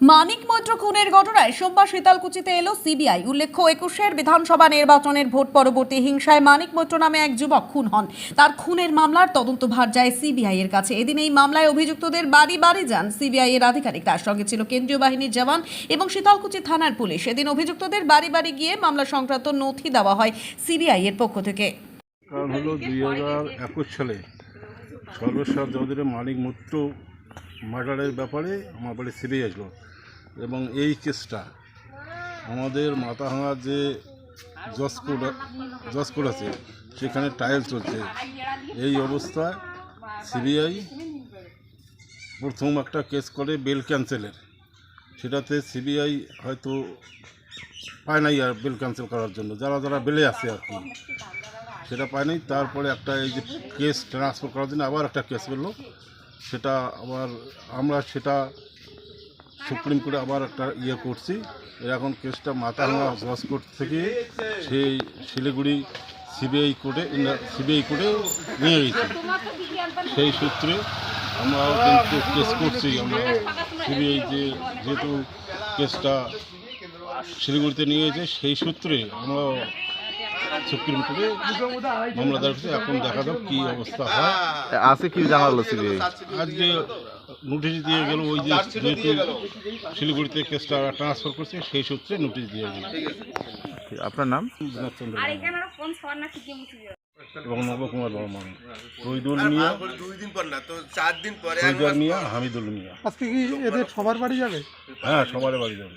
মানিক মৈত্র খুনের ঘটনায় সোমবার শীতলকুচিতে এলো সিবিআই। উল্লেখ্য, একুশের বিধানসভা নির্বাচনের ভোট পরবর্তী হিংসায় মানিক মৈত্র নামে এক যুবক খুন হন। তার খুনের মামলার তদন্তভার যায় সিবিআই এর কাছে। এদিন এই মামলায় অভিযুক্তদের বাড়ি বাড়ি যান সিবিআই এর আধিকারিক। তার সঙ্গে ছিল কেন্দ্রীয় বাহিনীর জওয়ান এবং শীতলকুচি থানার পুলিশ। এদিন অভিযুক্তদের বাড়ি বাড়ি গিয়ে মামলা সংক্রান্ত নথি দেওয়া হয় সিবিআই এর পক্ষ থেকে। কারণ হলো দুই হাজার একুশ সালে মানিক মূত্র মার্ডারের ব্যাপারে আমার বাড়ি সিবিআই আসলো। এবং এই কেসটা আমাদের মাথাভাঙা যে জজ কোর্ট জজ কোর্ট আছে, সেখানে ট্রায়াল চলছে। এই অবস্থায় সিবিআই প্রথম একটা কেস করে বেল ক্যান্সেলের সেটাতে সিবিআই হয়তো পায় নাই আর বেল ক্যান্সেল করার জন্য। যারা যারা বেলে আছে আর কি, সেটা পায় নাই। তারপরে একটা এই যে কেস ট্রান্সফার করার জন্য আবার একটা কেস করল সেটা আবার আমরা সেটা সুপ্রিম কোর্টে আবার একটা ইয়ে করছি। এখন কেসটা মাথাভাঙা জজ কোর্ট থেকে সেই শিলিগুড়ি সিবিআই কোর্টে সিবিআই কোর্টে নিয়ে গেছি। সেই সূত্রে আমরাও কিন্তু কেস করছি। আমরা সিবিআই যে, যেহেতু কেসটা শিলিগুড়িতে নিয়ে গেছে, সেই সূত্রে আমরা সুপ্রিম কোর্টে মামলা দায়ের করছি। এখন দেখা যাক কী অবস্থা হয়। আছে কি জানালো সিবিআই? আজকে নোটিশ দিয়ে গেল ওই যে যেহেতু শিলিগুড়িতে কেসটা ট্রান্সফার করছে সেই সূত্রে নোটিশ দিয়ে গেল। আপনার নাম? এবং নবকুমার বর্মন। তৈদুল মিয়া। দুই দিন পর না তো চার দিন পরে মিয়া হামিদুল মিয়া। আজকে কি এদের সবার বাড়ি যাবে? হ্যাঁ সবার বাড়ি যাবে।